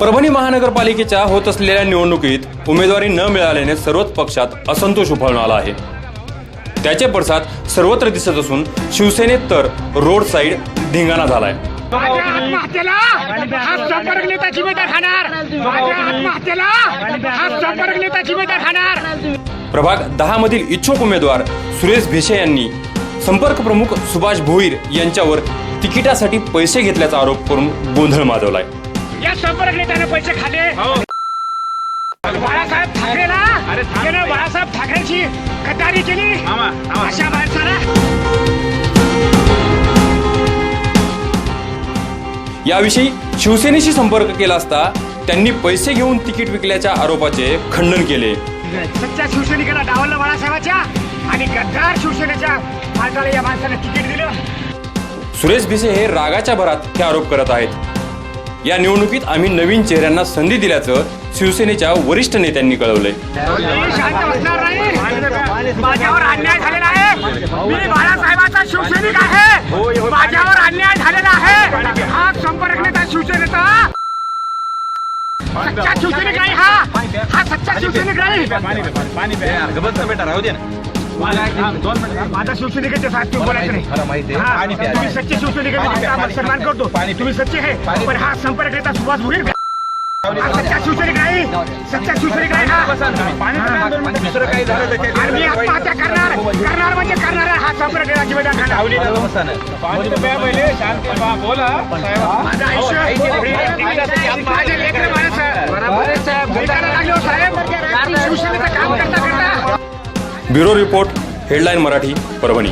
परभणी महानगरपालिकेच्या होत असलेल्या निवडणुकीत उमेदवारी न मिळाल्याने सर्वच पक्षात असंतोष उफाळून आला आहे. त्याचे पडसाद सर्वत्र दिसत असून शिवसेनेत तर रोड साईड धिंगाणा झालाय. आत्महत्येला हा प्रभाग दहा मधील इच्छुक उमेदवार सुरेश भिशे यांनी संपर्क प्रमुख सुभाष भोईर यांच्यावर तिकिटासाठी पैसे घेतल्याचा आरोप करून गोंधळ माजवलाय. या संपर्क नेत्याने पैसे खाल्ले बाळासाहेब ठाकरेला बाळासाहेब ठाकरेची गद्दारी केली. अशा माणसाला. याविषयी शिवसेनेशी संपर्क केला असता त्यांनी पैसे घेऊन तिकीट विकल्याच्या आरोपाचे खंडन केले. सच्च्या शिवसैनिकाला डावललं बाळासाहेबाच्या आणि गद्दार शिवसेनेच्या माणसाला या माणसाने तिकीट दिलं. सुरेश भिसे हे रागाच्या भरात हे आरोप करत आहेत. या निवडणुकीत आम्ही नवीन चेहऱ्यांना संधी दिल्याचं शिवसेनेच्या वरिष्ठ नेत्यांनी कळवलंय. माझ्यावर अन्याय झालेला आहे. मी बाळासाहेबाचा शिवसैनिक आहे. माझ्यावर अन्याय झालेला आहे. सच्चा शिवसैनिक नाही हा. हा सच्चा शिवसैनिक नाही. माझा शिवसैनिक आहे ते साहेब तुम्ही बोलायचं नाही. हा, तुम्ही सच्चे शिवसैनिक आहे, तुमचा आम्हाला सन्मान करतो. तुम्ही सच्चे आहे पण हा संपर्क नेता सुभाष हा सच्चा शिवसैनिक नाही सच्चा शिवसैनिक नाही हा. आणि मी आत्महत्या करणार. करणार म्हणजे करणार. हा संपर्क नेता जिम्मेदार राहणार. माझं आयुष्य bureau report headline Marathi Parbhani.